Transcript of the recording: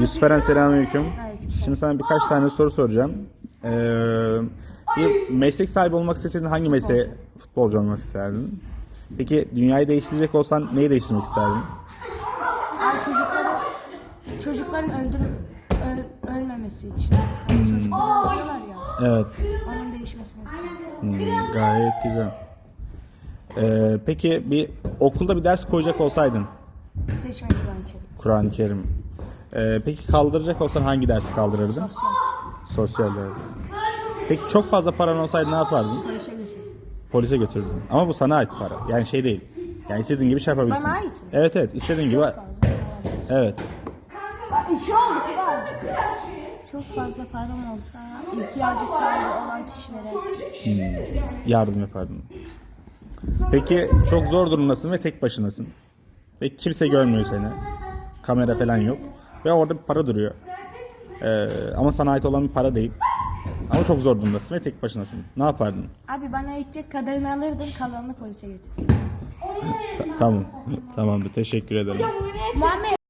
Yusuf Eren selamünaleyküm. Aleyküm. Şimdi sana birkaç tane soru soracağım. Ee, bir meslek sahibi olmak isteseydin hangi mesleğe futbolcu olmak isterdin? Peki dünyayı değiştirecek olsan neyi değiştirmek isterdin? Abi çocukları, çocukların öldürüp öl- ölmemesi için. Yani ya. Evet. Onun değişmesini. Hmm, gayet güzel. Ee, peki bir okulda bir ders koyacak olsaydın Seçmek Kur'an-ı Kerim. Kur'an-ı Kerim. Ee, peki kaldıracak olsan hangi dersi kaldırırdın? Sosyal. Sosyal ders. Peki çok fazla paran olsaydı ne yapardın? Polise götür. Polise götürdün. Ama bu sana ait para. Yani şey değil. Yani istediğin gibi şey yapabilirsin. Bana ait mi? Evet evet istediğin gibi. Çok fazla. Evet. Çok fazla param olsa ihtiyacı sahibi olan kişilere Yardım yapardın. Peki çok zor durumdasın ve tek başınasın. Ve kimse görmüyor seni. Kamera falan yok. Ve orada bir para duruyor. Ee, ama sana ait olan bir para değil. Ama çok zor durumdasın ve tek başınasın. Ne yapardın? Abi bana yetecek kadarını alırdım kalanını polise götür. Ta- tamam. Tamamdır. Teşekkür ederim. Muhammed